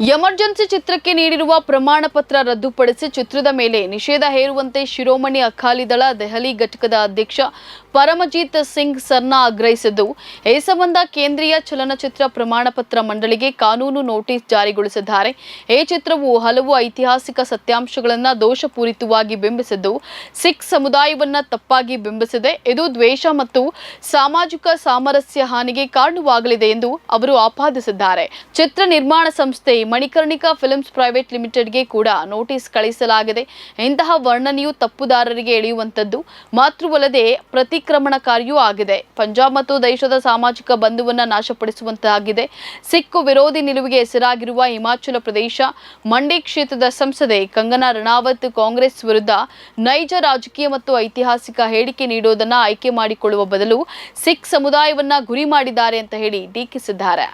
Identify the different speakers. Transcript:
Speaker 1: Emergency ಚಿತ್ರಕ್ಕೆ ನೀಡಿರುವ ಪ್ರಮಾಣ ಪತ್ರ ರದ್ದುಪಡಿಸಿ ಚಿತ್ರದ ಮೇಲೆ ನಿಷೇಧ ಹೇರುವಂತೆ ಶಿರೋಮಣಿ ಅಕಾಲಿ ದಳ ದೆಹಲಿ ಘಟಕದ ಅಧ್ಯಕ್ಷ ಪರಮಜೀತ್ ಸಿಂಗ್ ಸರ್ನಾ ಆಗ್ರಹಿಸಿದ್ದು, ಈ ಸಂಬಂಧ ಕೇಂದ್ರೀಯ ಚಲನಚಿತ್ರ ಪ್ರಮಾಣ ಪತ್ರ ಮಂಡಳಿಗೆ ಕಾನೂನು ನೋಟಿಸ್ ಜಾರಿಗೊಳಿಸಿದ್ದಾರೆ. ಈ ಚಿತ್ರವು ಹಲವು ಐತಿಹಾಸಿಕ ಸತ್ಯಾಂಶಗಳನ್ನು ದೋಷಪೂರಿತವಾಗಿ ಬಿಂಬಿಸಿದ್ದು, ಸಿಖ್ ಸಮುದಾಯವನ್ನ ತಪ್ಪಾಗಿ ಬಿಂಬಿಸಿದೆ. ಇದು ದ್ವೇಷ ಮತ್ತು ಸಾಮಾಜಿಕ ಸಾಮರಸ್ಯ ಹಾನಿಗೆ ಕಾರಣವಾಗಲಿದೆ ಎಂದು ಅವರು ಆಪಾದಿಸಿದ್ದಾರೆ. ಚಿತ್ರ ನಿರ್ಮಾಣ ಸಂಸ್ಥೆ ಮಣಿಕರ್ಣಿಕಾ ಫಿಲ್ಮ್ಸ್ ಪ್ರೈವೇಟ್ ಲಿಮಿಟೆಡ್ಗೆ ಕೂಡ ನೋಟಿಸ್ ಕಳಿಸಲಾಗಿದೆ. ಇಂತಹ ವರ್ಣನೆಯು ತಪ್ಪುದಾರರಿಗೆ ಎಳೆಯುವಂತದ್ದು ಮಾತ್ರವಲ್ಲದೆ ಪ್ರತಿಕ್ರಮಣಕಾರಿಯೂ ಆಗಿದೆ. ಪಂಜಾಬ್ ಮತ್ತು ದೇಶದ ಸಾಮಾಜಿಕ ಬಂಧುವನ್ನ ನಾಶಪಡಿಸುವಂತಾಗಿದೆ. ಸಿಖ್ ವಿರೋಧಿ ನಿಲುವಿಗೆ ಹೆಸರಾಗಿರುವ ಹಿಮಾಚಲ ಪ್ರದೇಶ, ಮಂಡಿ ಕ್ಷೇತ್ರದ ಸಂಸದೆ ಕಂಗನಾ ರಣಾವತ್ ಕಾಂಗ್ರೆಸ್ ವಿರುದ್ಧ ನೈಜ ರಾಜಕೀಯ ಮತ್ತು ಐತಿಹಾಸಿಕ ಹೇಳಿಕೆ ನೀಡೋದನ್ನ ಆಯ್ಕೆ ಮಾಡಿಕೊಳ್ಳುವ ಬದಲು ಸಿಖ್ ಸಮುದಾಯವನ್ನ ಗುರಿ ಮಾಡಿದ್ದಾರೆ ಅಂತ ಹೇಳಿ ಟೀಕಿಸಿದ್ದಾರೆ